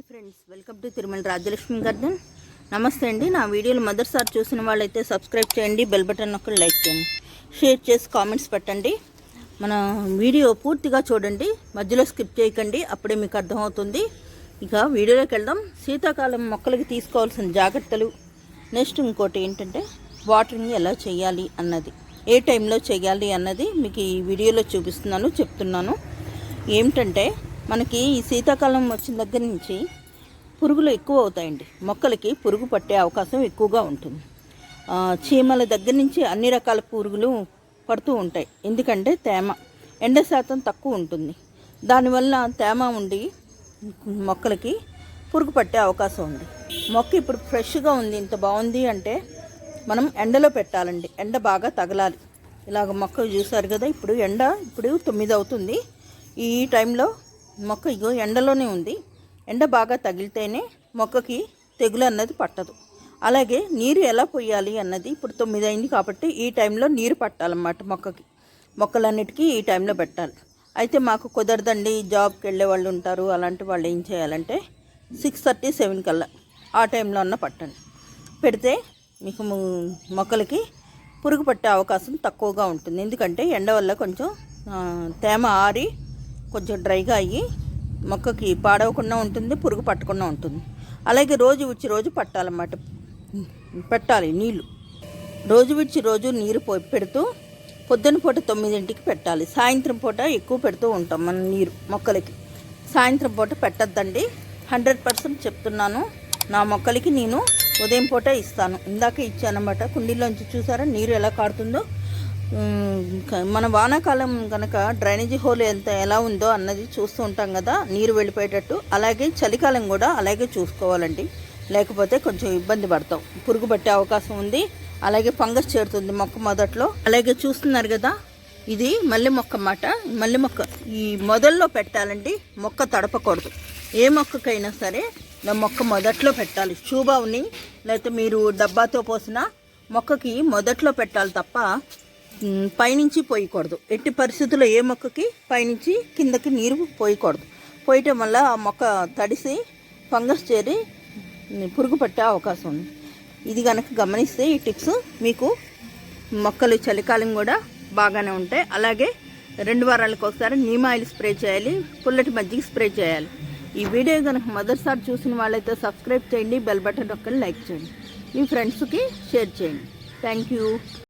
Hi friends welcome to Tirumala Rajalakshmi garden. నమస్తే అండి నా వీడియోలు మొదటిసారి చూసిన వాళ్ళైతే సబ్స్క్రైబ్ చేయండి బెల్ బటన్ ఒక లైక్ చేయండి షేర్ చేసి కామెంట్స్ పెట్టండి. మన వీడియో పూర్తిగా చూడండి మధ్యలో స్కిప్ చేయకండి అప్పుడే మీకు అర్థమవుతుంది. ఇక వీడియోలోకి వెళ్దాం. శీతాకాలం మొక్కలకి తీసుకోవాల్సిన జాగ్రత్తలు. నెక్స్ట్ ఇంకోటి ఏంటంటే వాటరింగ్ ఎలా చేయాలి అన్నది. ఏ టైంలో చేయాలి అన్నది మీకు ఈ వీడియోలో చూపిస్తున్నాను చెప్తున్నాను. ఏమిటంటే మనకి ఈ శీతాకాలం వచ్చిన దగ్గర నుంచి పురుగులు ఎక్కువ అవుతాయండి. మొక్కలకి పురుగు పట్టే అవకాశం ఎక్కువగా ఉంటుంది. చీమల దగ్గర నుంచి అన్ని రకాల పురుగులు పడుతూ ఉంటాయి. ఎందుకంటే తేమ ఎండ శాతం తక్కువ ఉంటుంది. దానివల్ల తేమ ఉండి మొక్కలకి పురుగు పట్టే అవకాశం ఉంది. మొక్క ఇప్పుడు ఫ్రెష్గా ఉంది. ఇంత బాగుంది అంటే మనం ఎండలో పెట్టాలండి. ఎండ బాగా తగలాలి. ఇలాగ మొక్క చూసారు కదా ఇప్పుడు ఎండ ఇప్పుడు తొమ్మిది అవుతుంది. ఈ టైంలో మొక్క ఇగో ఎండలోనే ఉంది. ఎండ బాగా తగిలితేనే మొక్కకి తెగులు అన్నది పట్టదు. అలాగే నీరు ఎలా పోయాలి అన్నది ఇప్పుడు తొమ్మిది అయింది కాబట్టి ఈ టైంలో నీరు పట్టాలన్నమాట మొక్కకి. మొక్కలన్నిటికీ ఈ టైంలో పెట్టాలి. అయితే మాకు కుదరదండి జాబ్కి వెళ్ళే వాళ్ళు ఉంటారు. అలాంటి వాళ్ళు ఏం చేయాలంటే సిక్స్ థర్టీ సెవెన్ కల్లా ఆ టైంలో అన్న పట్టండి. పెడితే మీకు మొక్కలకి పురుగు పట్టే అవకాశం తక్కువగా ఉంటుంది. ఎందుకంటే ఎండ వల్ల కొంచెం తేమ ఆరి కొంచెం డ్రైగా అయ్యి మొక్కకి పాడవకుండా ఉంటుంది పురుగు పట్టకుండా ఉంటుంది. అలాగే రోజు విడిచి రోజు పట్టాలన్నమాట. పెట్టాలి నీళ్ళు రోజు విడిచి రోజు నీరు పెడుతూ పొద్దున పూట తొమ్మిదింటికి పెట్టాలి. సాయంత్రం పూట ఎక్కువ పెడుతూ ఉంటాం మనం నీరు మొక్కలకి. సాయంత్రం పూట పెట్టద్దండి. హండ్రెడ్ పర్సెంట్ చెప్తున్నాను. నా మొక్కలకి నేను ఉదయం పూట ఇస్తాను. ఇందాక ఇచ్చానమాట కుండీలోంచి చూసారా? నీరు ఎలా కారుతుందో? మన వానాకాలం కనుక డ్రైనేజీ హోల్ ఎంత ఎలా ఉందో అన్నది చూస్తూ ఉంటాం కదా నీరు వెళ్ళిపోయేటట్టు. అలాగే చలికాలం కూడా అలాగే చూసుకోవాలండి. లేకపోతే కొంచెం ఇబ్బంది పడతాం. పురుగు పట్టే అవకాశం ఉంది. అలాగే ఫంగస్ చేరుతుంది మొక్క మొదట్లో. అలాగే చూస్తున్నారు కదా ఇది మల్లె మొక్క అన్నమాట. మల్లె మొక్క ఈ మొదల్లో పెట్టాలండి మొక్క తడపకూడదు. ఏ మొక్కకైనా సరే నా మొక్క మొదట్లో పెట్టాలి. షూబావుని లేకపోతే మీరు డబ్బాతో పోసిన మొక్కకి మొదట్లో పెట్టాలి తప్ప పైనుంచి పోయకూడదు. ఎట్టి పరిస్థితుల్లో ఏ మొక్కకి పైనుంచి కిందకి నీరు పోయకూడదు. పోయటం వల్ల ఆ మొక్క తడిసి ఫంగస్ చేరి పురుగు పట్టే అవకాశం ఉంది. ఇది కనుక గమనిస్తే ఈ టిప్స్ మీకు మొక్కలు చలికాలం కూడా బాగానే ఉంటాయి. అలాగే రెండు వారాలకు ఒకసారి నీమ్ ఆయిల్ స్ప్రే చేయాలి పుల్లటి మజ్జిగ స్ప్రే చేయాలి. ఈ వీడియో కనుక మొదటిసారి చూసిన వాళ్ళైతే సబ్స్క్రైబ్ చేయండి బెల్ బటన్ ఒక్కని లైక్ చేయండి. మీ ఫ్రెండ్స్కి షేర్ చేయండి. Thank you.